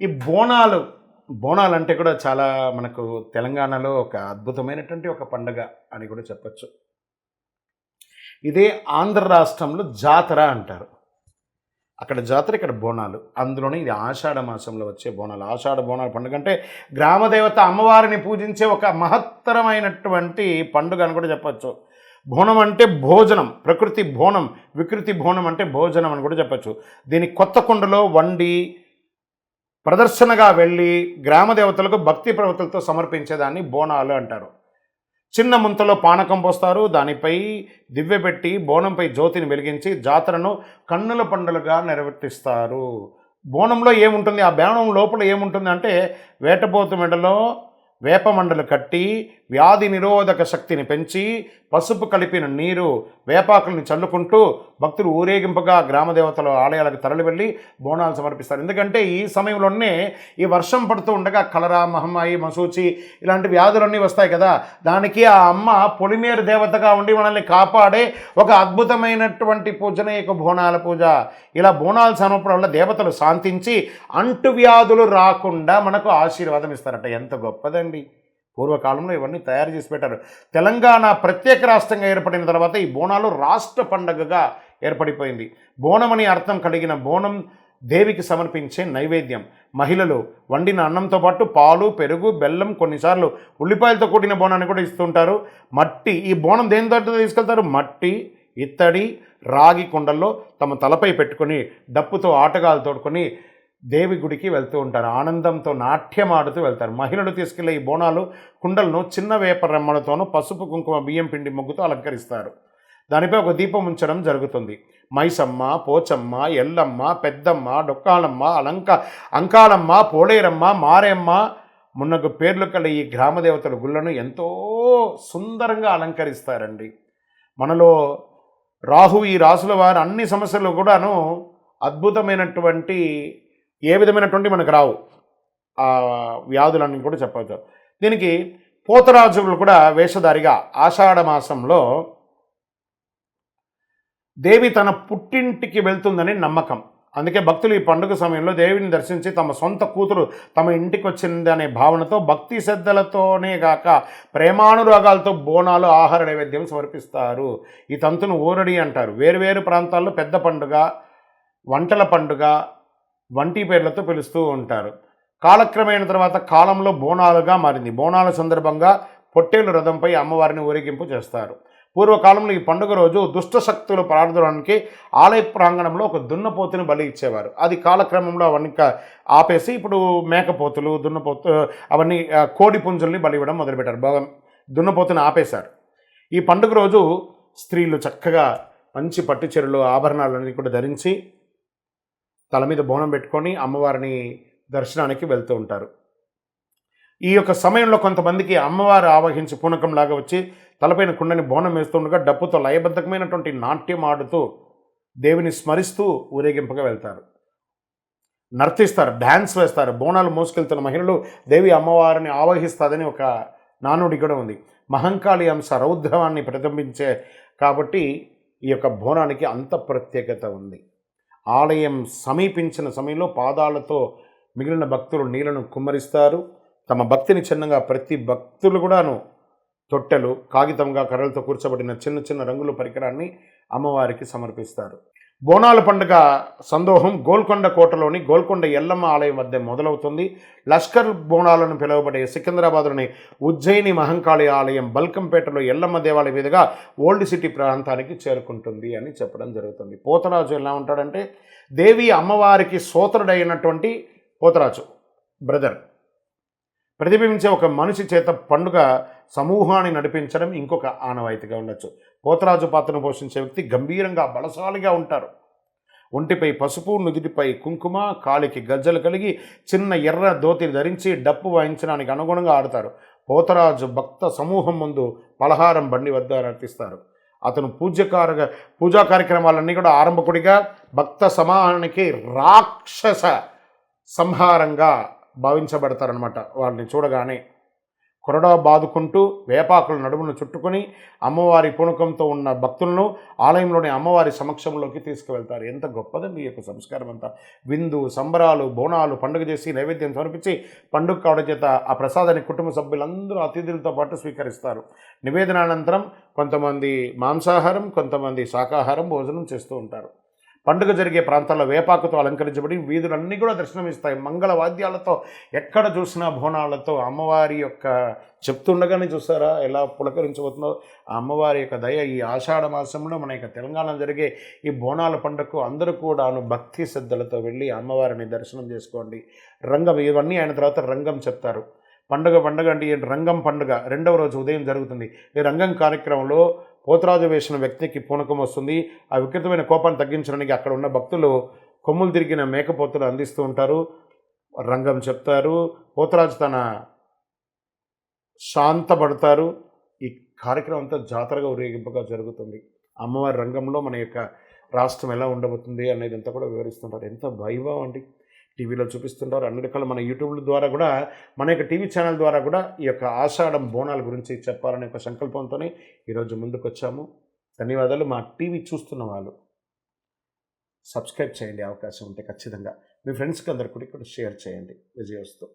ఈ బోనాలు బోనాలు అంటే కూడా చాలా మనకు తెలంగాణలో ఒక అద్భుతమైనటువంటి ఒక పండగ అని కూడా చెప్పచ్చు. ఇదే ఆంధ్ర రాష్ట్రంలో జాతర అంటారు. అక్కడ జాతర ఇక్కడ బోనాలు. అందులోనే ఇది ఆషాఢ మాసంలో వచ్చే బోనాలు. ఆషాఢ బోనాల పండుగ అంటే గ్రామదేవత అమ్మవారిని పూజించే ఒక మహత్తరమైనటువంటి పండుగ అని కూడా చెప్పచ్చు. బోనం అంటే భోజనం ప్రకృతి బోనం వికృతి బోనం అంటే భోజనం అని కూడా చెప్పచ్చు. దీని కొత్త కుండలో వండి ప్రదర్శనగా వెళ్ళి గ్రామ దేవతలకు భక్తి ప్రవతలతో సమర్పించేదాన్ని బోనాలు అంటారు. చిన్న ముంతలో పానకం పోస్తారు దానిపై దివ్య పెట్టి బోనంపై జ్యోతిని వెలిగించి జాతరను కన్నుల పండుగగా నిర్వర్తిస్తారు. బోనంలో ఏముంటుంది? ఆ బోనం లోపల ఏముంటుంది అంటే వేటపోతు మెడలో వేపమండలు కట్టి వ్యాధి నిరోధక శక్తిని పెంచి పసుపు కలిపిన నీరు వేపాకుల్ని చల్లుకుంటూ భక్తులు ఊరేగింపుగా గ్రామదేవతల ఆలయాలకు తరలి వెళ్ళి బోనాలు సమర్పిస్తారు. ఎందుకంటే ఈ సమయంలోనే ఈ వర్షం పడుతూ ఉండగా కలరా మహమ్మాయి మసూచి ఇలాంటి వ్యాధులన్నీ వస్తాయి కదా. దానికి ఆ అమ్మ పొలిమేరు దేవతగా ఉండి మనల్ని కాపాడే ఒక అద్భుతమైనటువంటి పూజనే బోనాల పూజ. ఇలా బోనాలు సమర్పడం వల్ల దేవతలు శాంతించి అంటువ్యాధులు రాకుండా మనకు ఆశీర్వాదం ఇస్తారట. ఎంత గొప్పదండి. పూర్వకాలంలో ఇవన్నీ తయారు చేసి పెట్టారు. తెలంగాణ ప్రత్యేక రాష్ట్రంగా ఏర్పడిన తర్వాత ఈ బోనాలు రాష్ట్ర పండగగా ఏర్పడిపోయింది. బోనం అని అర్థం కలిగిన బోనం దేవికి సమర్పించే నైవేద్యం. మహిళలు వండిన అన్నంతో పాటు పాలు పెరుగు బెల్లం కొన్నిసార్లు ఉల్లిపాయలతో కూడిన బోనాన్ని కూడా ఇస్తుంటారు మట్టి ఈ బోనం దేనితో తీసుకెళ్తారు? మట్టి ఇత్తడి రాగి కుండల్లో తమ తలపై పెట్టుకొని డప్పుతో ఆటగాలు తోడుకొని దేవి గుడికి వెళ్తూ ఉంటారు. ఆనందంతో నాట్యం ఆడుతూ వెళ్తారు. మహిళలు తీసుకెళ్ళే ఈ బోనాలు కుండలను చిన్న వేప రెమ్మలతోనూ పసుపు కుంకుమ బియ్యం పిండి ముగ్గుతో అలంకరిస్తారు. దానిపై ఒక దీపం ఉంచడం జరుగుతుంది. మైసమ్మ పోచమ్మ ఎల్లమ్మ పెద్దమ్మ డొక్కాలమ్మ అలంక అంకాలమ్మ పోలేరమ్మ మారేమ్మ మున్నగు పేర్లు కల ఈ గ్రామదేవతల గుళ్ళను ఎంతో సుందరంగా అలంకరిస్తారండి. మనలో రాహు ఈ రాసుల వారు అన్ని సమస్యలు కూడాను అద్భుతమైనటువంటి ఏ విధమైనటువంటి మనకు రావు. ఆ వ్యాధులన్నీ కూడా చెప్పవచ్చు. దీనికి పోతరాజులు కూడా వేషధారిగా ఆషాఢ మాసంలో దేవి తన పుట్టింటికి వెళ్తుందని నమ్మకం. అందుకే భక్తులు ఈ పండుగ సమయంలో దేవిని దర్శించి తమ సొంత కూతురు తమ ఇంటికి వచ్చింది అనే భావనతో భక్తి శ్రద్ధలతోనే గాక ప్రేమానురాగాలతో బోనాలు ఆహార నైవేద్యం సమర్పిస్తారు. ఈ తంతును ఊరడి అంటారు. వేరువేరు ప్రాంతాల్లో పెద్ద పండుగ వంటల పండుగ వంటి పేర్లతో పిలుస్తూ ఉంటారు. కాలక్రమేణ తర్వాత కాలంలో బోనాలుగా మారింది. బోనాల సందర్భంగా పొట్టేలు రథంపై అమ్మవారిని ఊరేగింపు చేస్తారు. పూర్వకాలంలో ఈ పండుగ రోజు దుష్టశక్తులు ప్రార్థనకి ఆలయ ప్రాంగణంలో ఒక దున్నపోతుని బలి ఇచ్చేవారు. అది కాలక్రమంలో అవన్నీ ఆపేసి ఇప్పుడు మేకపోతులు దున్నపోతు అవన్నీ కోడి పుంజుల్ని బలి ఇవ్వడం మొదలుపెట్టారు. బాగా దున్నపోతుని ఆపేశారు. ఈ పండుగ రోజు స్త్రీలు చక్కగా మంచి పట్టు ఆభరణాలన్నీ కూడా ధరించి తల మీద బోనం పెట్టుకొని అమ్మవారిని దర్శనానికి వెళ్తూ ఉంటారు. ఈ యొక్క సమయంలో కొంతమందికి అమ్మవారు ఆవహించి పూనకంలాగా వచ్చి తలపైన కుండని బోనం వేస్తుండగా డప్పుతో లయబద్ధకమైనటువంటి నాట్యం ఆడుతూ దేవిని స్మరిస్తూ ఊరేగింపుగా వెళ్తారు. నర్తిస్తారు డ్యాన్స్ వేస్తారు బోనాలు మోసుకెళ్తున్న మహిళలు దేవి అమ్మవారిని ఆవహిస్తుందని ఒక నానుడి కూడా ఉంది. మహంకాళి అంశ రౌద్రవాన్ని ప్రతిబింబించే కాబట్టి ఈ యొక్క బోనానికి అంత ప్రత్యేకత ఉంది. ఆలయం సమీపించిన సమయంలో పాదాలతో మిగిలిన భక్తులు నీళ్ళను కుమ్మరిస్తారు. తమ భక్తిని చిన్నగా ప్రతి భక్తులు కూడాను తొట్టెలు కాగితంగా కర్రలతో కూర్చోబడిన చిన్న చిన్న రంగుల పరికరాన్ని అమ్మవారికి సమర్పిస్తారు. బోనాల పండుగ సందోహం గోల్కొండ కోటలోని గోల్కొండ ఎల్లమ్మ ఆలయం వద్ద మొదలవుతుంది. లష్కర్ బోనాలను పిలువబడే సికింద్రాబాద్లోని ఉజ్జయిని మహంకాళి ఆలయం బల్కంపేటలో ఎల్లమ్మ దేవాలయం మీదుగా ఓల్డ్ సిటీ ప్రాంతానికి చేరుకుంటుంది అని చెప్పడం జరుగుతుంది. పోతరాజు ఎలా ఉంటాడంటే దేవి అమ్మవారికి సోదరుడైనటువంటి పోతరాజు బ్రదర్. ప్రతిబింబించే ఒక మనిషి చేత పండుగ సమూహాన్ని నడిపించడం ఇంకొక ఆనవాయితీగా ఉండొచ్చు. పోతరాజు పాత్రను పోషించే వ్యక్తి గంభీరంగా బలశాలిగా ఉంటారు. ఒంటిపై పసుపు నుదిటిపై కుంకుమ కాలికి గజ్జలు కలిగి చిన్న ఎర్ర ధోతి ధరించి డప్పు వాయించడానికి అనుగుణంగా ఆడతారు. పోతరాజు భక్త సమూహం ముందు పలహారం బండి వద్ద నర్తిస్తారు అతను పూజ్యకారగా పూజా కార్యక్రమాలన్నీ కూడా ఆరంభకుడిగా భక్త సమాహానికి రాక్షస సంహారంగా భావించబడతారనమాట వాళ్ళని చూడగానే కొరడా బాదుకుంటూ వేపాకుల నడుమును చుట్టుకొని అమ్మవారి పూనకంతో ఉన్న భక్తులను ఆలయంలోని అమ్మవారి సమక్షంలోకి తీసుకువెళ్తారు. ఎంత గొప్పదండి ఈ యొక్క సంస్కారం అంతా. విందు సంబరాలు బోనాలు పండుగ చేసి నైవేద్యం సమర్పించి పండుగ కావడం చేత ఆ ప్రసాదాన్ని కుటుంబ సభ్యులందరూ అతిథులతో పాటు స్వీకరిస్తారు. నివేదన అనంతరం కొంతమంది మాంసాహారం కొంతమంది శాకాహారం భోజనం చేస్తూ ఉంటారు. పండుగ జరిగే ప్రాంతాల్లో వేపాకుతో అలంకరించబడి వీధులన్నీ కూడా దర్శనమిస్తాయి. మంగళ వాద్యాలతో ఎక్కడ చూసినా బోనాలతో అమ్మవారి యొక్క చెప్తుండగానే చూస్తారా ఎలా పులకరించబోతుందో ఆ అమ్మవారి యొక్క దయ ఈ ఆషాఢ మాసంలో మన యొక్క తెలంగాణ జరిగే ఈ బోనాల పండుగకు అందరూ కూడాను భక్తి శ్రద్ధలతో వెళ్ళి అమ్మవారిని దర్శనం చేసుకోండి. రంగం ఇవన్నీ అయిన తర్వాత రంగం చెప్తారు. పండుగ పండుగ అంటే ఈ రంగం పండుగ రెండవ రోజు ఉదయం జరుగుతుంది. ఈ రంగం కార్యక్రమంలో పోతరాజు వేసిన వ్యక్తికి పూనకం వస్తుంది. ఆ వికృతమైన కోపాన్ని తగ్గించడానికి అక్కడ ఉన్న భక్తులు కొమ్ములు తిరిగిన మేకపోతులు అందిస్తూ ఉంటారు. రంగం చెప్తారు. పోతరాజు తన శాంతపడతారు. ఈ కార్యక్రమం అంతా జాతరగా ఊరేగింపుగా జరుగుతుంది. అమ్మవారి రంగంలో మన యొక్క రాష్ట్రం ఎలా ఉండబోతుంది అనేది అంతా కూడా వివరిస్తుంటారు. ఎంత వైభవం అండి. టీవీలో చూపిస్తుంటారు. అన్ని రకాల మన యూట్యూబ్ల ద్వారా కూడా మన యొక్క టీవీ ఛానల్ ద్వారా కూడా ఈ యొక్క ఆషాఢం బోనాల గురించి చెప్పాలనే ఒక సంకల్పంతో ఈరోజు ముందుకు వచ్చాము ధన్యవాదాలు. మా టీవీ చూస్తున్న వాళ్ళు సబ్స్క్రైబ్ చేయండి అవకాశం ఉంటే ఖచ్చితంగా. మీ ఫ్రెండ్స్కి అందరికీ కూడా షేర్ చేయండి. విజయవస్తు.